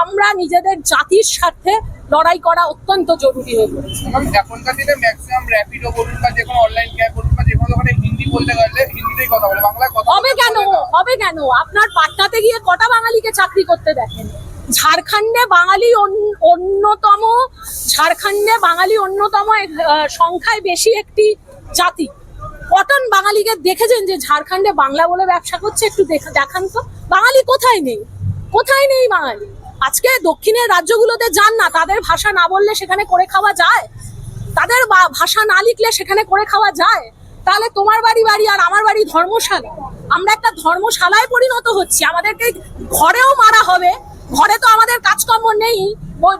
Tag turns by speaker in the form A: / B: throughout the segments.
A: আমরা নিজেদের জাতির স্বার্থে লড়াই করা অত্যন্ত জরুরি হয়ে পড়েছে।
B: এখনকার দিনে ম্যাক্সিমাম র্যাপিডো বলুন বা যে কোনো অনলাইন ক্যাব বলুন বা যে কোনো দোকানে হিন্দি বলতে গেলে হিন্দিতেই কথা বলে বাংলায় কথা
A: হবে কেন? হবে কেন? আপনার পাটনাতে গিয়ে কটা বাঙালিকে চাকরি করতে দেখেন? ঝাড়খণ্ডে বাঙালি অন- অন্যতম ঝাড়খণ্ডে বাঙালি অন্যতম সংখ্যায় বেশি একটি জাতি। কটন বাঙালিকে দেখেছেন যে ঝাড়খণ্ডে বাংলা বলে ব্যবসা করছে? একটু দেখা- দেখান তো। বাঙালি কোথায় নেই? কোথায় নেই বাঙালি? আজকে দক্ষিণের রাজ্যগুলোতে যান না, তাদের ভাষা না বললে সেখানে করে খাওয়া যায়? তাদের ভাষা না লিখলে সেখানে করে খাওয়া যায়? তাহলে তোমার বাড়ি বাড়ি আর আমার বাড়ি ধর্মশালা। আমরা একটা ধর্মশালায় পরিণত হচ্ছি, আমাদেরকে ঘরেও মারা হবে। ঘরে তো আমাদের কাজকর্ম নেই।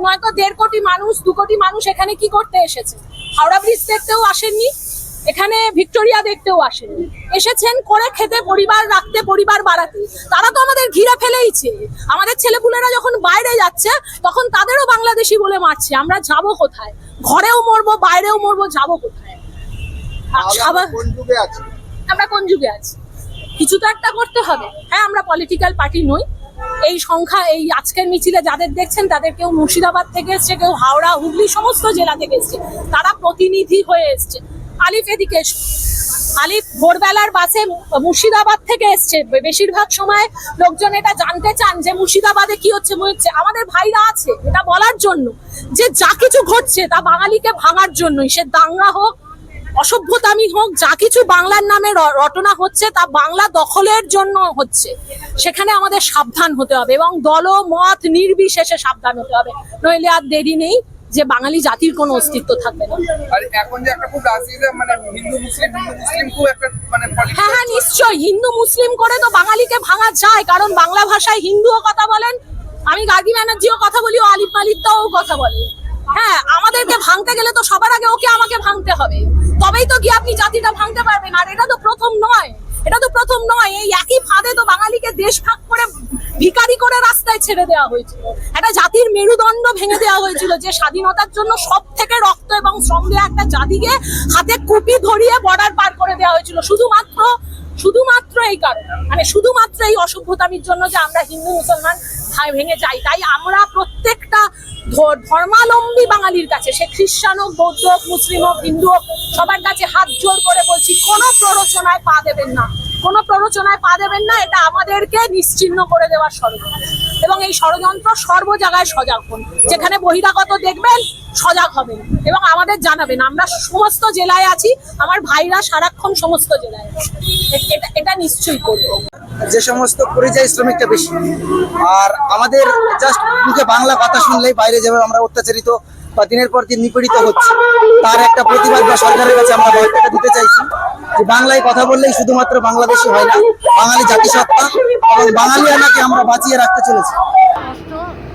A: নয়তো দেড় কোটি মানুষ, দু কোটি মানুষ এখানে কি করতে এসেছে? হাওড়া ব্রিজ দেখতেও আসেননি? এখানে ভিক্টোরিয়া দেখতেও আসেননি এসেছেন করে খেতে পরিবার রাখতে পরিবার বাড়াতে। তারা তো আমাদের ঘিরে ফেলেইছে। আমাদের ছেলেপুলেরা যখন বাইরে যাচ্ছে তখন তাদেরও বাংলাদেশি বলে মারছে। আমরা যাব কোথায়? ঘরেও মরবো বাইরেও মরবো যাব কোথায়?
C: আমরা কোন যুগে আছি?
A: কিছু তো একটা করতে হবে। হ্যাঁ আমরা পলিটিক্যাল পার্টি নই। এই সংখ্যা এই আজকের মিছিলে যাদের দেখছেন তাদের কেউ মুর্শিদাবাদ থেকে এসছে কেউ হাওড়া হুগলি সমস্ত জেলা থেকে এসছে। তারা প্রতিনিধি হয়ে এসছে। আলিফ এদিকে আলিফ ভোরবেলার বাসে মুর্শিদাবাদ থেকে এসছে। বেশিরভাগ সময় লোকজন এটা জানতে চান যে মুর্শিদাবাদে কি হচ্ছে হচ্ছে আমাদের ভাইরা আছে, এটা বলার জন্য যে যা কিছু ঘটছে তা বাঙালিকে ভাঙার জন্যই। সে দাঙ্গা হোক, অসভ্যতামি হোক, যা কিছু বাংলার নামে রটনা হচ্ছে তা বাংলা দখলের জন্য হচ্ছে। সেখানে আমাদের সাবধান হতে হবে এবং দল মত নির্বিশেষে সাবধান হতে হবে। নইলে আর দেরি নেই। যে বাঙালি জাতির কোনো অস্তিত্ব থাকবে না।
B: আর এখন যে একটা খুব মানে হিন্দু মুসলিম হিন্দু মুসলিম খুব একটা মানে
A: হ্যাঁ হ্যাঁ
B: politics
A: নিশ্চয় হিন্দু মুসলিম করে তো বাঙালিকে ভাঙা যায় কারণ বাংলা ভাষায় হিন্দুও কথা বলেন আমি গার্গী ব্যানার্জিও কথা বলি ও আলিফ মালিকটাও কথা বলে। হ্যাঁ আমাদেরকে ভাঙতে গেলে তো সবার আগে ওকে আমাকে ভাঙতে হবে। তবেই তো গিয়ে আপনি জাতিটা ভাঙতে পারবেন। আর এটা তো প্রথম নয়। এটা তো প্রথম নয়। এই একই ফাঁদে তো বাঙালিকে দেশ ভাগ করে ভিখারি করে রাস্তায় ছেড়ে দেওয়া হয়েছিল। একটা জাতির মেরুদণ্ড ভেঙে দেওয়া হয়েছিল যে স্বাধীনতার জন্য সব থেকে রক্ত এবং শ্রম দেওয়া একটা জাতিকে হাতে কুপি ধরিয়ে বর্ডার পার করে দেওয়া হয়েছিল। শুধুমাত্র শুধুমাত্র এই কারণে। মানে শুধুমাত্র এই অসভ্যতামির জন্য যে আমরা হিন্দু, মুসলমান ভাই ভেঙে যাই, তাই আমরা প্রত্যেকটা ধ- ধর্মাবলম্বী বাঙালির কাছে, সে খ্রিস্টান হোক, বৌদ্ধ হোক, মুসলিম হোক, হিন্দু হোক, সবার কাছে হাত জোর করে বলছি, কোনো প্ররোচনায় পা দেবেন না। কোনো প্ররোচনায় পা দেবেন না, এটা আমাদেরকে নিশ্চিহ্ন করে দেওয়ার ষড়যন্ত্র। এবং এই ষড়যন্ত্র সর্ব জায়গায় সজাগ হন। যেখানে বহিরাগত দেখবেন, সজাগ হবেন এবং আমাদের জানাবেন, আমরা সমস্ত জেলায় আছি, আমার ভাইরা সারাক্ষণ সমস্ত জেলায় এটা এটা নিশ্চয়ই করব।
C: যে সমস্ত পরিযায়ী শ্রমিকটা বেশি, আর আমাদের জাস্ট মুখে বাংলা কথা শুনলেই বাইরে যেভাবে আমরা অত্যাচারিত বা দিনের পর দিন নিপীড়িত হচ্ছে, তার একটা প্রতিবাদ বা সরকারের কাছে আমরা বার্তাটা দিতে চাইছি। বাংলায় কথা বললেই শুধুমাত্র বাংলাদেশি হয় না, বাঙালি জাতিসত্তা এবং বাঙালিয়ানাকে আমরা বাঁচিয়ে রাখতে চলেছি।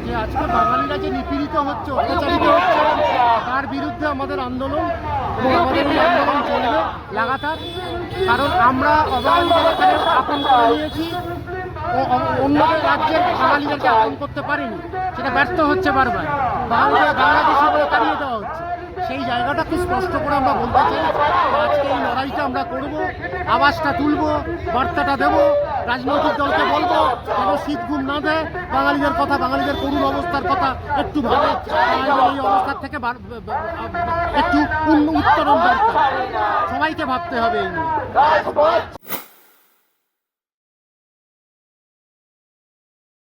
D: যে বাঙালিরা নিপীড়িত হচ্ছে, অত্যাচারিত তার বিরুদ্ধে আমাদের এবং লাগাতার। কারণ আমরা করতে সেটা ব্যর্থ হচ্ছে বারবার। বলে দেওয়া হচ্ছে। সেই জায়গাটা খুব স্পষ্ট করে আমরা বলতে চাই আজকে লড়াইটা আমরা করব আওয়াজটা তুলব, বার্তাটা দেব, রাজনৈতিক দলকে বলব, যেন শীত ঘুম না দেয়, বাঙালিদের কথা, বাঙালিদের করুণ অবস্থার কথা একটু ভাবে এই অবস্থার থেকে একটু উত্তরণ দরকার। সবাইকে ভাবতে হবে এই নিয়ে।